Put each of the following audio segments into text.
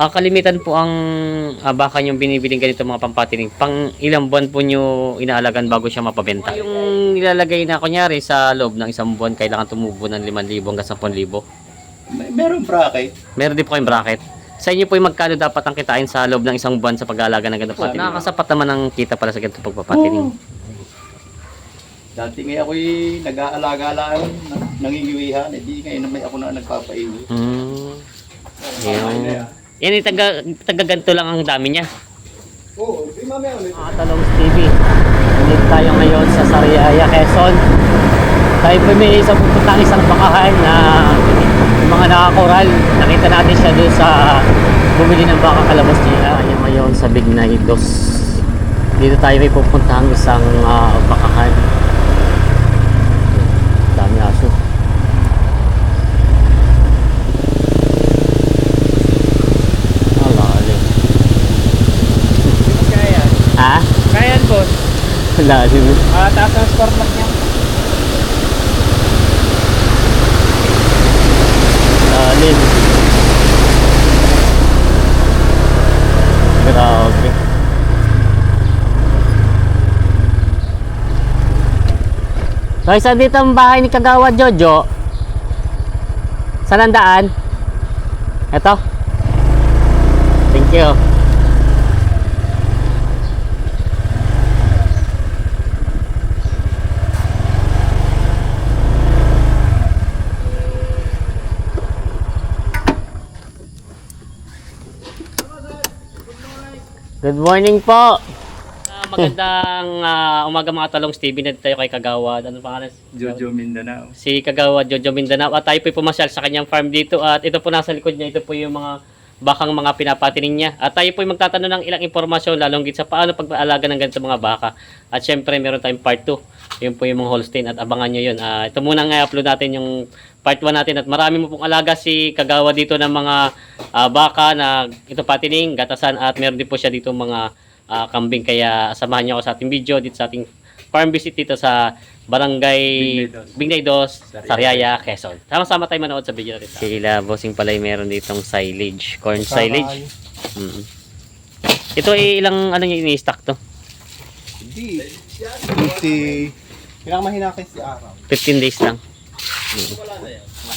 Ah, kalimitan po ang ah, baka yung binibiling ganito mga pampatining. Pang ilang buwan po nyo inaalagan bago siya mapabenta? Yung nilalagay na kunyari sa loob ng isang buwan, kailangan tumubo ng 5,000 hanggang 10,000. May, meron bracket. Meron din po kayong bracket. Sa inyo po yung magkano dapat ang kitain sa loob ng isang buwan sa pag-aalaga ng ganito patining? Nakakasapat naman ang kita para sa ganito pagpapatining. Oo. Dati nga ako'y nag-aalaga lang, nang- nangingiwihan. Eh di ngayon may ako na nagpapaiwi. Hmm. Yung... Yan yung taga, taga ganito lang ang dami niya. Oo, di mamaya ulit. Mga Talong TV. Nandito tayo ngayon sa Sariaya, Quezon. Tayo po may isang pupuntang isang bakahan na yung mga nakakoral. Nakita natin siya doon sa bumili ng baka kalabas niya. Ayan ngayon sa Big Naidos. Dito tayo may pupuntang isang ah, bakahan. Dami aso. Alalim. Kaya. Ha? Kaya yan, boss. Lalim. Ah, taas ang score block niya. Lalim. Grabe. So, isa dito ang bahay ni Kagawa Jojo. Saan ang daan? Ito. Thank you. Good morning po. Ah, magandang ah, umaga mga talong Stevie. Nandito tayo kay Kagawa. Ano pangalan? Jojo Mindanao. si Kagawa Jojo Mindanao at tayo po pumasyal sa kanyang farm dito at ito po nasa likod niya ito po yung mga bakang mga pinapatining niya. At tayo po magtatanong ng ilang impormasyon lalong sa paano pag-aalaga ng ganito mga baka. At syempre meron tayong part 2 yun po yung mga Holstein at abangan nyo yun. Ah, ito muna nga upload natin yung part 1 natin. At marami mo pong alaga si Kagawa dito ng mga ah, baka na ito patining, gatasan. At meron din po siya dito mga ah, kambing. Kaya samahan niyo ako sa ating video dito sa ating farm visit dito sa Barangay Bignay Dos. Sariaya. Quezon. Sama-sama tayo manood sa video natin. Sila, bossing pala meron ditong silage, corn silage. Mm. Ito ay ilang ano yung ini-stock to? Hindi. Hindi. Kailangan mahinakay si Araw. 15 days lang.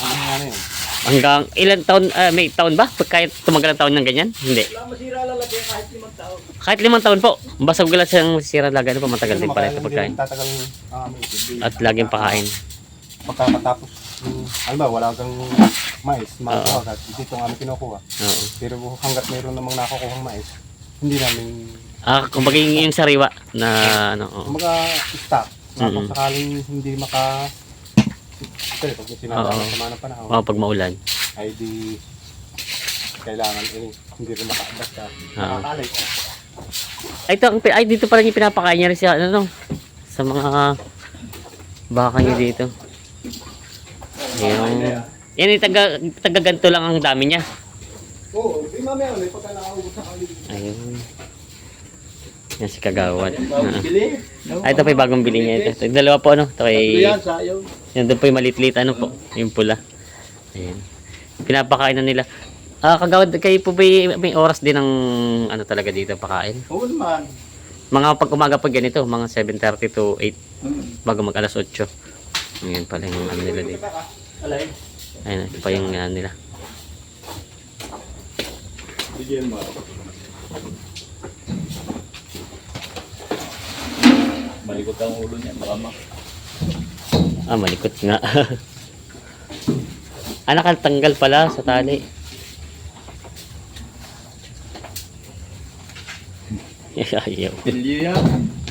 Ano yun? Hanggang ilan taon, ah, may taon ba? Kahit tumagal ang taon ng ganyan? Hindi. Wala masira lalagay kahit limang taon. Kahit limang taon po. Basta wala siyang sira laga. Ano pa matagal din pala ito pagkain. Tatagal um. At laging pakain. Pagkatapos, um, alam ba, wala kang mais, makuha agad. Dito ang aming kinukuha. Oo. Pero hanggat mayroon namang nakukuhang mais, hindi namin Ah, kumbaga yung, yung sariwa na ano, oo. Kumbaga, stock. Mm-mm. kung sakaling hindi maka... Ito pag may sinadaan Oo. sa mga panahon, Oo, pag maulan. ay di kailangan eh, hindi rin makaabas ka. Oo. Nakakalit. Ay, ito, ang pi- ay, dito pala yung pinapakain niya rin siya, ano, no? Sa mga baka niya dito. Yung, yan yung taga, taga ganito lang ang dami niya. Oo, di mamaya ulit pagka nakaubos sa kalit. Ayun. Yan si Kagawan. Bagong Ah. bili. Ay, ito pa yung bagong bili niya. Ito, dalawa po, ano? Ito Tatlo ay, yan, sayaw. Yan doon po yung maliit-liit, ano po? Yung pula. Ayan. Pinapakain na nila. Ah, Kagawan, kayo po ba may oras din ng, ano talaga dito, pakain? Oo naman. Mga pag umaga pa ganito, mga 7.30 to 8 Hmm. bago mag alas 8. Ngayon pala yung ano nila dito. Ito pa yung ano nila. Bigyan mo. Malikot ang ulo niya, baka. Ah, malikot nga. ah, nakatanggal pala sa tali. Ayaw.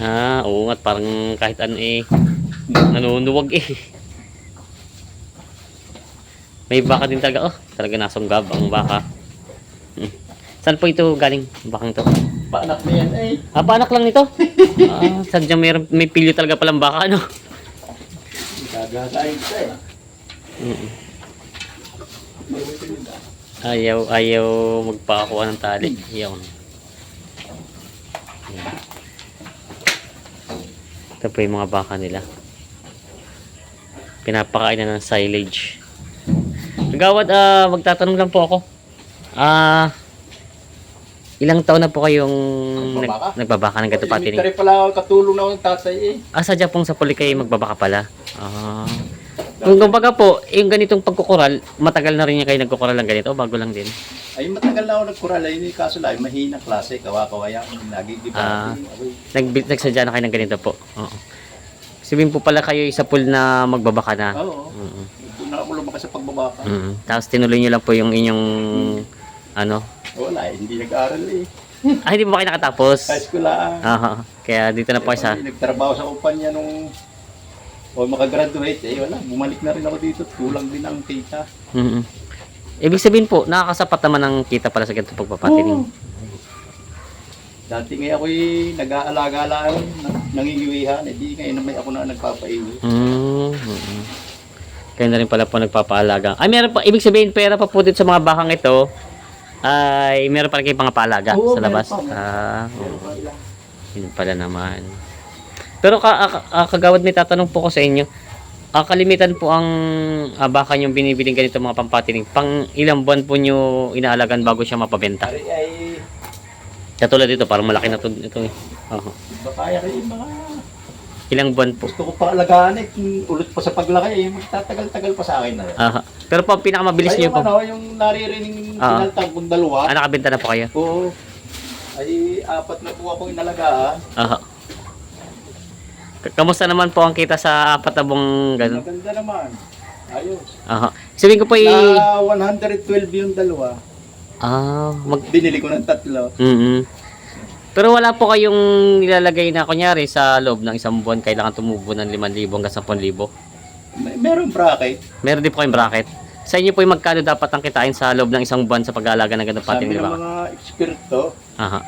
Ah, oo nga, parang kahit ano eh, nanunuwag eh. May baka din talaga, oh, talaga nasunggab ang baka. Hmm. Saan po ito galing, bakang to? Paanak na yan eh. Ah, paanak lang nito? ah, sadya may, may pilyo talaga palang baka, ano? Gagasain ka eh. Mm. Ayaw, ayaw magpakakuha ng tali. Ayaw. Ayan. Ito po yung mga baka nila. Pinapakain na ng silage. Kagawad, ah, magtatanong lang po ako. Ah, Ilang taon na po kayong Nagbabaka? nag, nagbabaka ng ganito patining? Elementary pala ako, katulong na ako ng tatay eh. Ah, sadya pong sa puli kayo magbabaka pala. Ah. Kung kumbaga po, yung ganitong pagkukural, matagal na rin yung kayo nagkukural ng ganito bago lang din? Ay matagal na ako nagkural ay kaso lang mahina klase, kawa-kawaya, nagigiba. Ah. Nag nagsadya na kayo ng ganito po. Oo. Sabihin po pala kayo isa pool na magbabaka na. Oo. Mm. Doon na ako lumaki sa pagbabaka. Mm. Tapos tinuloy nyo lang po yung inyong ano. Wala, eh, hindi nag-aaral eh. Ah, hindi po ba kayo nakatapos? High school lang. Aha. Kaya dito na po kayo sa... Eh, nagtrabaho sa kumpanya nung o makagraduate eh wala bumalik na rin ako dito kulang din ang kita Mm. Ibig sabihin po, nakakasapat naman ng kita pala sa ganito pagpapatining. Oo. dati nga ako eh nag-aalaga lang nang- nangingiwihan eh di ngayon naman ako na nagpapaiwi Mm. mm. Kaya na rin pala po nagpapaalaga. Ay, meron pa, ibig sabihin, pera pa po dito sa mga bakang ito, ay meron pa rin kayong pangapaalaga Oo, sa labas. Ah, oo. Yun pala naman. Pero ka, ka- ah, kagawad may tatanong po ko sa inyo. Ah, kalimitan po ang ah, baka yung binibiling ganito mga pampatining. Pang ilang buwan po nyo inaalagan bago siya mapabenta? Ay Katulad dito, parang malaki na to ito eh. Oo. bakaya rin mga Ilang buwan po? gusto ko pa alagaan eh kung ulit pa sa paglaki eh magtatagal-tagal pa sa akin na Aha. Pero po, pinakamabilis ay yung po. ano yung naririnig Ah. pinaltang kong dalawa Ah, nakabenta na po kayo? oo ay apat na po akong inalagaan Aha. K- Kamusta naman po ang kita sa apat na buong ganun? maganda naman ayos Aha. Sabihin ko po i... na 112 yung dalawa Ah, mag... binili ko ng tatlo mm Pero wala po kayong nilalagay na kunyari sa loob ng isang buwan kailangan tumubo ng 5,000 hanggang 10,000. May, meron bracket Meron din po kayong bracket. Sa inyo po yung magkano dapat ang kitain sa loob ng isang buwan sa pag-aalaga ng ganito Sabi pating ng mga eksperto, Aha.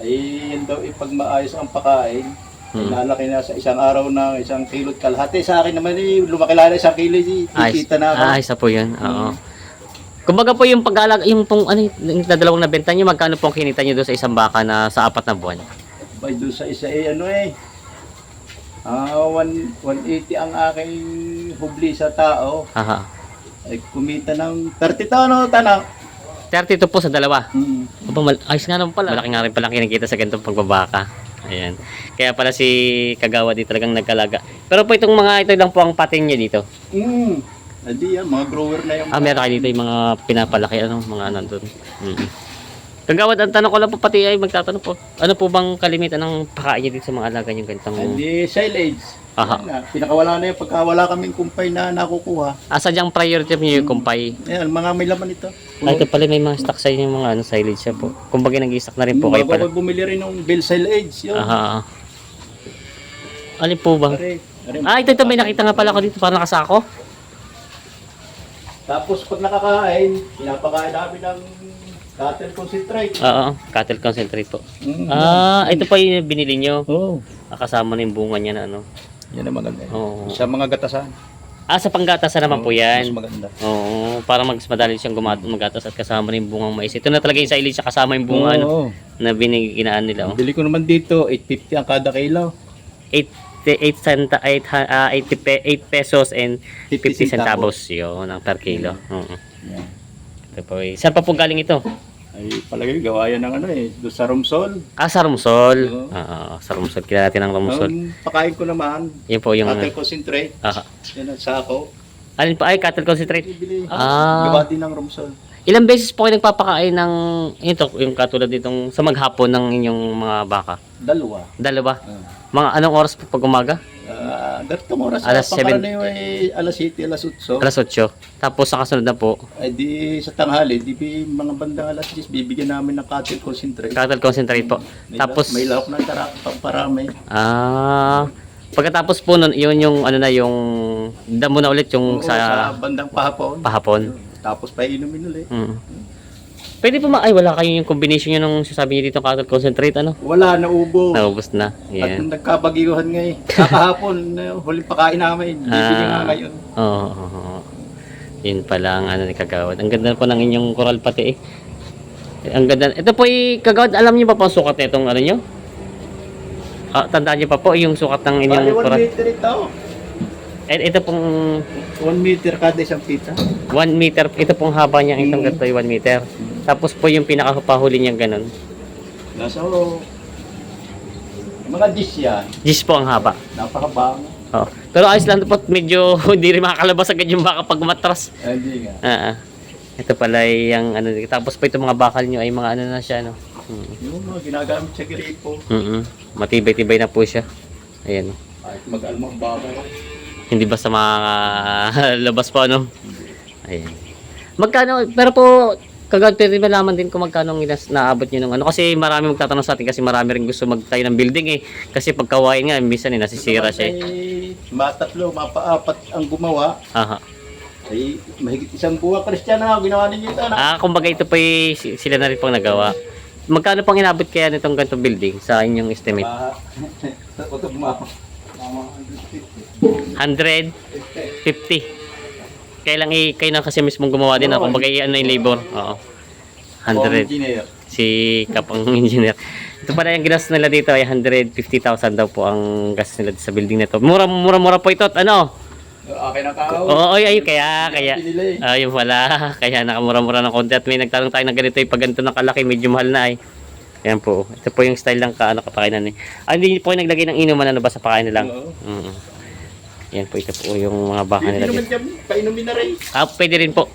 ay yan daw ipag maayos ang pakain, Hmm. lalaki na sa isang araw ng isang kilot kalahati. Sa akin naman eh, lumaki lang isang kilo, eh, Ay, kikita na ako. ah, isa po yun. Oo. Kumbaga po yung pag-aalaga, yung pong ano, yung dalawang nabenta nyo, magkano po ang kinita nyo doon sa isang baka na sa apat na buwan? Bay doon sa isa eh, ano eh, ah, one- 180 ang aking hubli sa tao. Aha. Ay kumita ng 30 taon, no, tanang. 32 po sa dalawa. Hmm. Aba, mal- ayos nga naman pala. Malaki nga rin pala kinikita sa ganitong pagbabaka. Ayan. Kaya pala si Kagawa di talagang nagkalaga. Pero po itong mga ito lang po ang pating niya dito. Hmm. Hindi yan, mga grower na yung Ah, meron kayo dito yung mga pinapalaki, ano, mga nandun. Mm Kagawad, ang tanong ko lang po pati ay magtatanong po. Ano po bang kalimitan ng pakain niya dito sa mga alaga yung ganitong... Hindi, silage. Aha. Yan na, Pinakawala na yun pagka wala kaming kumpay na nakukuha. Ah, sadyang priority niyo yung kumpay. Ayan, mga may laman ito. Ah, ito pala may mga stock sa inyo yung mga ano, silage siya po. Kumbaga nag-stock na rin po kayo Bago pala. ako bumili rin ng Bill silage. Yun. Aha. Alin po ba? Pare, pare. Ah, ito, ito. May nakita nga pala ako dito. Parang nakasako. Tapos pag nakakain, pinapakain namin ng cattle concentrate. Oo, cattle concentrate po. Mm. Ah, ito pa yung binili nyo. Oo. Ah, kasama na yung bunga niya na ano. Yan ang maganda. Oo. Sa mga gatasan. Ah, sa panggatasan naman po Oo, yan. Mas maganda. Oo, para mas madali siyang gumat magatas at kasama rin bungang mais. Ito na talaga yung sa ilid siya kasama yung bunga ano, Oo. na biniginaan nila. Oh. Bili ko naman dito, 850 ang kada kilo. 8 8 centa 8 ah, 80 pe, 8 pesos and 50 50 centavos yun ang per kilo. Oo. Yan. Ito po. eh. Saan pa po galing ito? Ay, palagay gawa yan ng ano eh, doon sa Romsol. Ah, sa Rumsol. Oo. Oo, sa Rumsol. Kilala natin ang Rumsol. Ang pakain ko naman, Yun po yung cattle concentrate. ah, Yan ang sako. alin pa ay cattle concentrate. Bibili. Ah. Gawa din ng Romsol. Ilang beses po kayo nagpapakain ng ito, yung katulad ditong sa maghapon ng inyong mga baka? Dalawa. Dalawa. Ah. Mga anong oras po pag umaga? Ah, ganitong oras Alas sa seven. pangaraniw ay alas 7, alas 8. Alas 8. Tapos sa kasunod na po, Ay di sa tanghali, di bi mga bandang alas 10, bibigyan namin ng cattle concentrate. cattle concentrate po. May Tapos, may lahok ng tarak, parami. ah, pagkatapos po nun, yun yung ano na yung damo na ulit yung Oo, sa sa bandang pahapon. pahapon. Tapos painumin ulit. Mm. Pwede po ma, ay wala kayo yung combination nyo nung sasabi niyo dito cattle concentrate, ano? Wala, naubo. Naubos na. At Yan. nagkabagyuhan ngayon. Kakahapon, eh, huling pakain namin. Bibigyan nga Ah. ngayon. Oo. oo, oo. Yun pala ang ano ni Kagawad. Ang ganda po ng inyong coral pati eh. Ang ganda. Ito po eh, Kagawad, alam niyo ba po ang sukat nitong ano nyo? Ah, tandaan niyo pa po yung sukat ng Bali, inyong 1 coral. meter ito. Eh, ito pong 1 meter kada isang pita. 1 meter. Ito pong haba niya. Itong ganito yung 1 meter. Tapos po yung pinakapahuli niya ganun. Nasa mga dis yan. Gis po ang haba. Napakabang. Oo. Pero ayos lang po, medyo hindi rin makakalabas agad yung baka pag matras. Eh, Hindi nga. Ah, ah. Ito pala yung ano, tapos pa itong mga bakal nyo ay mga ano na siya, no? Mm. Yung mga ginagamit sa gripo. Mm Matibay-tibay na po siya. Ayan. Kahit mag-almang baka. Hindi basta makalabas pa, no? Ayan. Magkano, pero po, Kagad, pwede malaman din kung magkano inas naabot nyo ng ano. Kasi marami magtatanong sa atin kasi marami rin gusto magtayo ng building eh. Kasi pagkawain nga, minsan eh, nasisira siya eh. Matatlo, mapaapat ang gumawa. Aha. Ay, mahigit isang buwan kristyano na ginawa ninyo ito. Na. Ah, kumbaga ito pa eh, sila na rin pang nagawa. Magkano pang inabot kaya nitong ganito building sa inyong estimate? Ah, uh, 100? 50? kailang i eh, kayo na kasi mismo gumawa din ah. ako. Kumbaga ano yung labor. Oo. 100. Si kapang engineer. Ito pala yung gas nila dito ay 150,000 daw po ang gas nila sa building na to. Mura mura mura po ito. At ano? Ah, okay na tao. Oo, ay, ay, kaya, kaya. Ayun pala. Eh. Kaya nakamura-mura ng konti. At may nagtanong tayo na ganito yung pag ganito nakalaki, medyo mahal na ay. Eh. Po. Ito po yung style ng ka, ano, kapakainan eh. Ah, hindi po kayo naglagay ng inuman, ano ba sa pakain na lang? Oo. Mm -hmm. Yan po. Ito po yung mga baka Hindi nila naman dito. kami, painumin na rin. Ah, pwede rin po.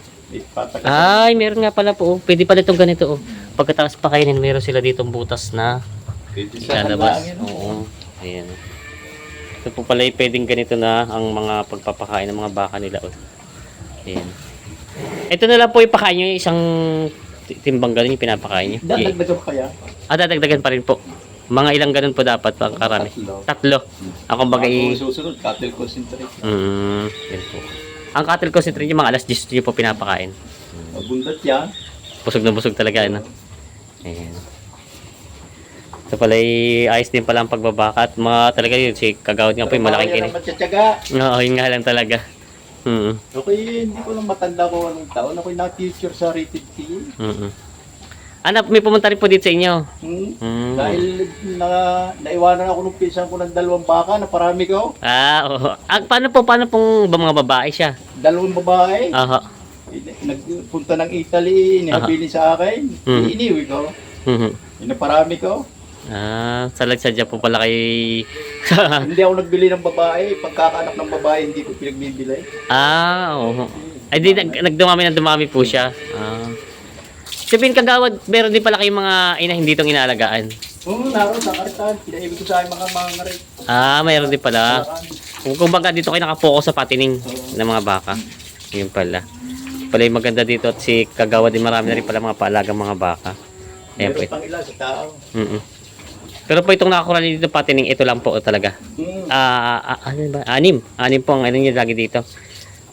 Ay, meron nga pala po. oh. Pwede pala itong ganito. Oh. Pagkatapos pakainin, meron sila ditong butas na Pwede ilalabas. Oo. Ayan. Ito po pala pwedeng ganito na ang mga pagpapakain ng mga baka nila. Oh. Ayan. Ito na lang po ipakain nyo yung isang ti- timbang ganun yung pinapakain nyo. Dadagdagan pa yan. Ah, dadagdagan pa rin po. Mga ilang ganun po dapat pang karami. Tatlo. Tatlo. Kumbaga Bago i... susunod, cattle concentrate. Mm, yan po. Ang cattle concentrate yung mga alas 10 nyo po pinapakain. Mabundat yan. Busog na busog talaga, ano? Ayan. Ito pala ay ayos din pala ang pagbabaka at mga talaga yun, si Kagawad nga po yung malaking kini. naman tsatsaga. Oo, yun nga lang talaga. Mm Okay, hindi ko lang matanda ko anong taon. Ako'y na-future sa rated T. mm Ano, may pumunta rin po dito sa inyo. Hmm? Mm. Dahil na, naiwanan ako nung pinsan ko ng dalawang baka na parami ko. Ah, oo. Ah, paano po, paano pong ba mga babae siya? Dalawang babae. Aha. Nagpunta ng Italy, inihabilin sa akin. Hmm. Iniwi ko. Mhm. Inaparami ko. Ah, salagsadya po pala kay... hindi ako nagbili ng babae. Pagkakanak ng babae, hindi ko pinagbibili. ah, oo. Ay, di, nag, nagdumami na dumami po siya. Ah. Sabihin kagawad, meron din pala kayong mga ina hindi itong inaalagaan. Oo, naroon sa kartan. Pinaibig ko sa akin mga mga rin. Ah, mayroon din pala. Kung kumbaga dito kayo nakapokus sa patining ng mga baka. Yun pala. Pala yung maganda dito at si Kagawa din marami na rin pala mga paalagang mga baka. Ayan po. Meron pang ilan sa tao. Mm Pero po itong nakakuha dito patining, ito lang po talaga. Hmm. Ah, ah, ano ba? Anim. Anim po ang ano niya lagi dito.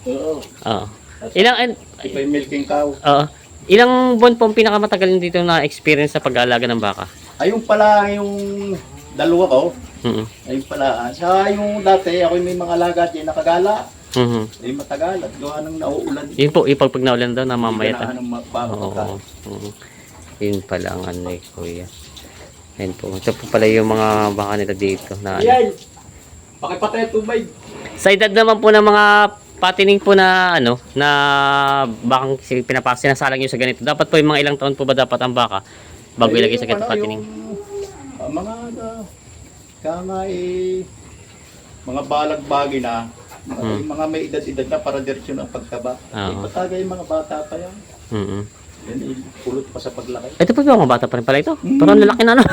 Oo. Oo. Ilang, an- Iba yung milking cow. oo. Ilang buwan po ang pinakamatagal dito na experience sa pag-aalaga ng baka? Ayun pala yung dalawa ko. Mm Ayun pala. Sa yung dati, ako may mga alaga dyan nakagala. Mhm. Ay matagal at gawa ng nauulan. Yun po, ipag pag naulan daw, namamayat. Ganahan ng mga baka. Oo. oo. Yun pala ang ano eh, kuya. Ayun po. Ito po pala yung mga baka nila dito. Na, ano. Yan! Pakipatay tubig. Sa edad naman po ng mga patining po na ano na bakang pinapas sinasalang nyo sa ganito. Dapat po yung mga ilang taon po ba dapat ang baka bago Ay, ilagay sa ganito ano, patining? yung, ah, mga uh, kaya nga eh, mga balagbagi na, mga, yung mga may edad-edad na para diretsyo ng pagkaba. Eh, patagay yung mga bata pa yan. Mhm. Yan eh, pulot pa sa paglaki. Ito po ba mga bata pa rin pala ito? Mm. Parang lalaki na no.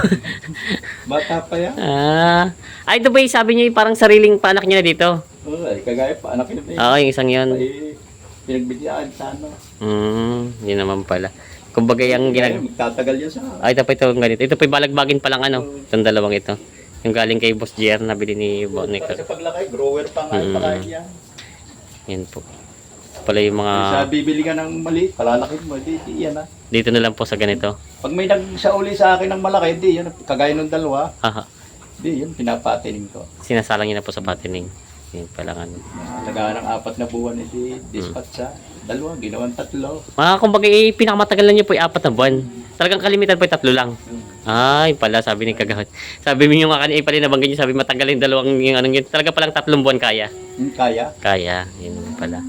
Bata pa yan. ah, ay ito ba yung sabi niyo yung parang sariling panak niya na dito? Oo, ay, kagaya pa, anak yun eh. Oo, yung isang yun. Ay, pinagbigyan sa ano. Mm, yun naman pala. Kumbaga yung ginag... Magtatagal yan sa Ay, ito pa ito ganito. Ito pa yung balagbagin pa lang ano. Itong dalawang ito. Yung galing kay Boss JR na bili ni. Para sa paglaki, grower pa nga Mm. pakain yan. Yan po. Pala yung mga... sa bibili ka ng maliit, palalakin mo, di, di yan ah. Dito na lang po sa ganito. Pag may nagsauli sa akin ng malaki, di yan, kagaya ng dalawa, Haha. di yun, pinapatining ko. Sinasalang niya na po sa patining. Yan pala ano. Tagaan ng apat na buwan, hindi dispatch sa dalawa, ginawang tatlo. Mga kumbaga eh, pinakamatagal na niyo po yung apat na buwan. Talagang kalimitan po yung tatlo lang. Ay, pala, sabi ni Kagahot. Sabi mo yung nga kanina, eh, pala nabanggit niyo, sabi matagal yung dalawang yung anong yun. Talaga palang tatlong buwan kaya. Hmm, kaya? Kaya, yun pala.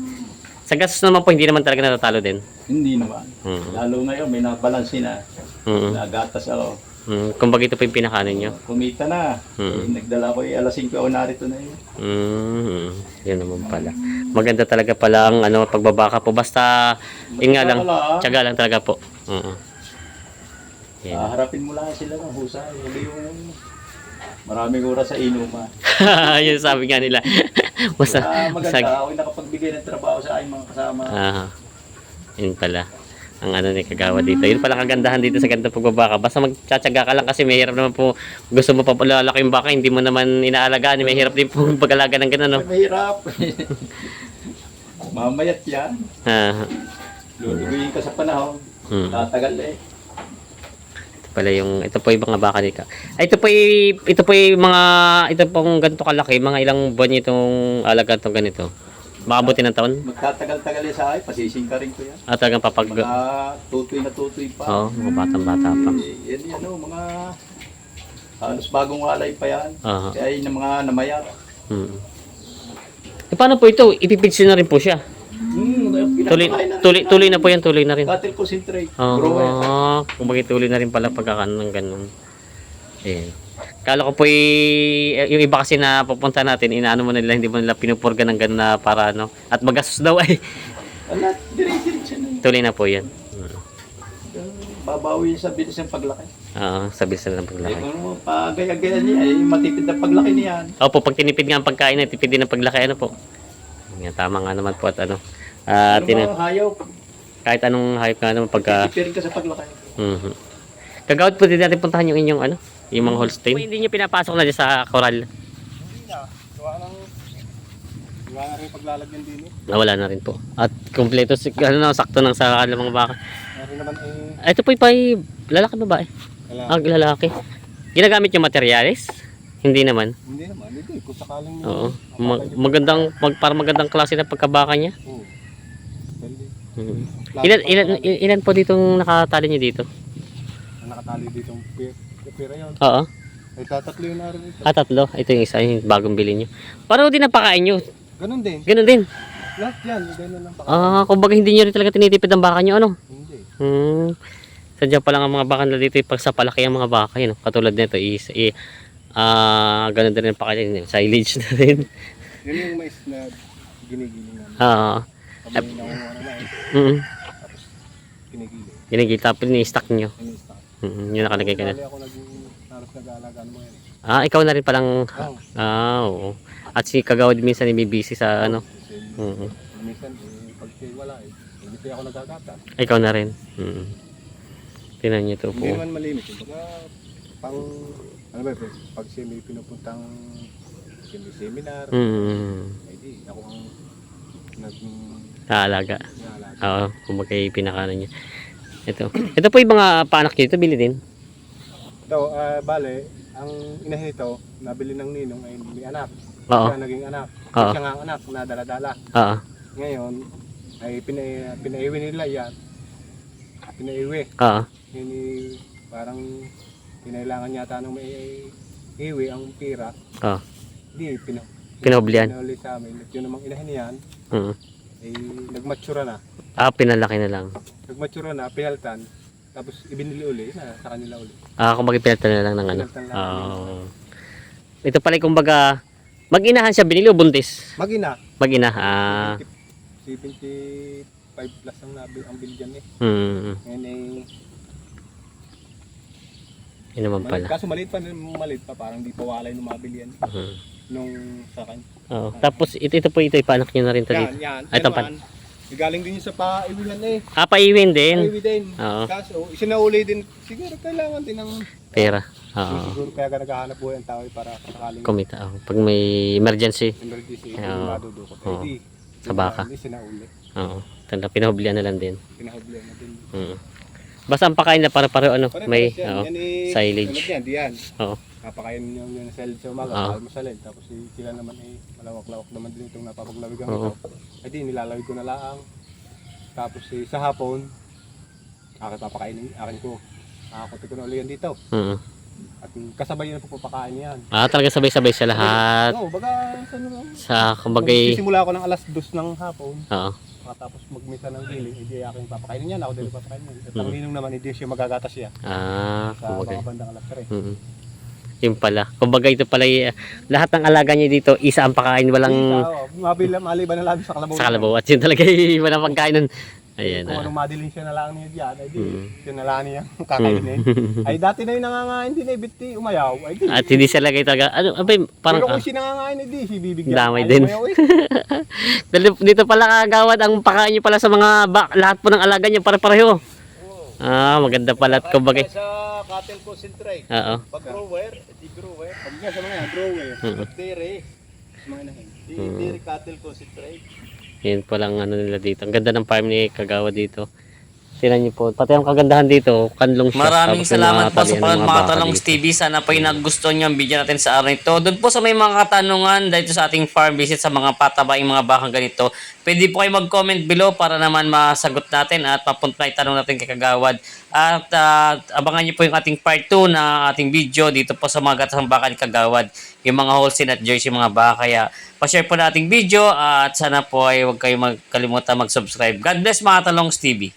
Sa gastos naman po, hindi naman talaga natatalo din. Hindi naman. Mm. Lalo ngayon, may nabalansin na. Mm. Nagatas ako. Mm, kumbaga ito po yung pinakanan nyo. Kumita na. Mm. Eh, Nagdala ko eh, alas 5 ako narito na yun. Mm, yun naman pala. Maganda talaga pala ang ano, pagbabaka po. Basta, yun nga lang, Wala, ah. tiyaga lang talaga po. Oo. Yan. Ah, harapin mo lang sila ng husay. Hindi yung maraming oras sa inuman. yun sabi nga nila. Basta, Ah, maganda. basta- nakapagbigay ng trabaho sa aking mga kasama. Ah, yun pala. Ang ano ni kagawa dito. Yun pala kagandahan dito sa ganitong pagbabaka. Basta magtsatsaga ka lang kasi mahirap naman po. Gusto mo pa palalaki yung baka, hindi mo naman inaalagaan. Mahirap din po pag-alaga ng ganun, no? Ay, mahirap. Mamayat yan. Ah, Luluguyin ka sa panahon. hmm. Tatagal eh. Ito pala yung, ito po yung mga baka ni ka. Ay, ito po yung, ito po yung mga, ito pong ganito kalaki. Mga ilang buwan itong alaga itong ganito. Makabuti ng taon? Magtatagal-tagal eh sa akin. Pasising ka rin ko yan. At talagang papag... Mga tutoy na tutoy pa. Oo, mga batang-bata pa. Eh, yan yan oh, mga halos bagong alay pa yan. Aha. Kaya yun mga namayat. Hmm. E paano po ito? Ipipidsin na rin po siya. Hmm, Tuloy, tuloy, tuloy na po yan, tuloy na rin. Cattle concentrate. Oo, Grower. oh, kumbaga tuloy na rin pala pagkakaano ng ganun. Eh. Kala ko po y- yung iba kasi na pupunta natin, inaano mo nila, hindi mo nila pinupurga ng ganun na para ano. At magastos daw ay. Wala, na yun. tuloy na po yan. Babawi sa bilis ng paglaki. Oo, sabi sila ng Eh, paglaki. kung pagaya-gaya niya, eh, matipid na paglaki niyan. Opo, pag tinipid nga ang pagkain, ay tipid din ang paglaki, ano po. Yan, tama nga naman po at ano. Ah, Ano tina- mga hayaw, kahit anong hayop nga naman pagka... tipirin ka sa paglaki. Mhm. Kagawad po din natin puntahan yung inyong ano, yung mga Holstein. hindi niyo pinapasok na dyan sa coral. Gawa ng... Gawa na rin paglalagyan din eh. Nawala na rin po. At kompleto, si- ano na, sakto ng sa kanilang mga baka. Meron naman eh... Ah, Ito po yung pay, lalaki babae. Kala, Ah, lalaki. Ginagamit yung materialis? Hindi naman. Hindi naman, hindi. Kung sakaling... Oo. Ma- magandang, mag, para magandang klase ng pagkabaka niya. Oo. Mhm. Ilan, ilan, ilan, ilan po ditong nakatali niyo dito? Ang nakatali dito yung pira, pira yun. Oo. Ay tatatlo yun na rin ito. Ah, tatlo. Ito yung isa, yung bagong bilhin niyo. Paano din ang pakain niyo? Ganun din. Ganun din. Lahat yan. Ganun lang pa. Ah, kumbaga hindi niyo rin talaga tinitipid ang baka niyo, ano? Hindi. Hmm. Sadya pa lang ang mga baka na dito pag sa palaki ang mga baka yun. Katulad nito is i ah ganun din ang pakain silage na rin. Yun yung mais na ginigiling namin. Ah, Kami yung nakuha na mais. mm. Tapos ginigiling. Ginigil tapos ni-stack niyo. Yung stock? Mm, yun nakalagay ka na. Ako naging halos nag-aalaga ng mga yan. Ah, ikaw na rin palang Oo. ah, oo. At si Kagawad minsan ni busy sa ano. Kasi Mm. minsan eh, pag siya wala eh, hindi pa ako nagkakata. Ikaw na rin. Mm. Tinan niyo to po. Hindi man malimit. Kumbaga, pang, ano ba, pag siya may pinupuntang seminar, Mm. eh di, ako ang nag naalala. Oo, kumbaga pinakanan niya. Ito. Ito po yung mga panak niyo. Ito bili din. Ito, ah, bale, ang inahin nito, nabili ng ninong ay may anak. Oo. Siya naging anak. Oo. Siya nga ang anak, nadala-dala. Oo. Ngayon, ay pinai, pinaiwi nila yan. Pinaiwi. Oo. Yun parang pinailangan yata nung may iwi ang pira. Oo. Di, pina, Pinahublihan. pinahuli sa amin. At yun namang inahin niyan, Mm. Ay nagmatsura na. Ah, pinalaki na lang. Nagmatsura na, pinaltan. Tapos ibinili uli na sa kanila uli. Ah, kumbaga pinalitan na lang ng ano. Pinalitan lang. Oo. Ito pala kumbaga, mag-inahan siya, binili o buntis? Magina. Mag-ina. Ah, 75 plus ang nabi ang bill dyan eh. hmm. Ngayon ay Yun naman pala. Kaso maliit pa maliit pa parang di pa walay nung mabili yan Mhm. Nung sa kanya. Oo. Tapos ito, ito po ito, ipanak nyo na rin to Yan, dito. yan. Ay, Yan man. Galing din yun sa paiwilan eh. Ah, paiwin din. Paiwi din. Oo. Kaso isinauli din siguro kailangan din ng Pera. Oo. siguro kaya ka naghahanap buhay ang tao eh, para sakaling Kumita. Oh. Pag may emergency. emergency Oo. madudukot. Oo. Eh di. Sa baka. Hindi sinauli. Oo. Tanda, pinahublihan na lang din. Pinahublihan na din. Mhm. Basta ang pakain na para-pareho ano, Pare, may yan. oo. Yan eh, silage. Tulad yan, diyan. Oo. Napakain nyo yun sa sa umaga, Oo. almusalin. Tapos eh, sila naman eh, malawak-lawak naman din itong napapaglawigan Oo. ito. Di, nilalawig ko na laang. Tapos eh, sa hapon, akin papakainin, akin ko. Akakotin ko na uli yan dito. Mhm. At kasabay na po papakain yan. Ah, talaga sabay-sabay sa lahat. Oo, baga, sa ano. Sa, kumbagay, Magsisimula ako ng alas dos ng hapon. oo. Pagkatapos magmisa ng giling, hindi aking papakainin niya. Ako din papakainin niya. At ang ninong naman, hindi siya magagatas siya. Ah, Sa kumbagay. mga bandang alas 3. Mm. Yun pala. Kumbaga ito pala, y- lahat ng alaga niya dito, isa ang pakain, walang Mabila, maliban na lang sa kalabaw. sa kalabaw. At yun talaga yung walang pagkain nun. Ayan Kung ah. anong madiling siya na lang niya diyan, ay di, Mm. siya na lang niya kakainin. ay dati na yung nangangain din, ay biti, umayaw. Ay di. At hindi siya lagay talaga, ano, abay, parang, Pero ah, kung siya nangangain, ay di, si bibigyan. Damay Ay, din. umayaw, eh. dali- dito pala kagawad ang pakain niyo pala sa mga, ba, lahat po ng alaga niya, pare-pareho. Ah, maganda pala. At kumbaga, Sa cattle concentrate. oo. Pag grower, grower. Pag nga sa mga yan, grower. Mm. Pag dairy, sa mga inahin. di dairy cattle concentrate. Yan po lang ano nila dito. Ang ganda ng farm ni Kagawa dito. Tingnan niyo po. Pati ang kagandahan dito, kanlong siya. Maraming Tapos salamat po sa panonood mga dito. TV. Sana po yung nagustuhan nyo ang video natin sa araw nito. Doon po sa may mga katanungan dito sa ating farm visit sa mga patabaing mga bakang ganito. Pwede po kayo mag-comment below para naman masagot natin at mapunta na itanong natin kay Kagawad. At ah, abangan nyo po yung ating part 2 na ating video dito po sa mga gatas ng baka ni Kagawad. Yung mga Holstein at Jersey mga baka. Kaya pa-share po nating video at sana po ay huwag kayo magkalimutan mag-subscribe. God bless mga Talongs TV.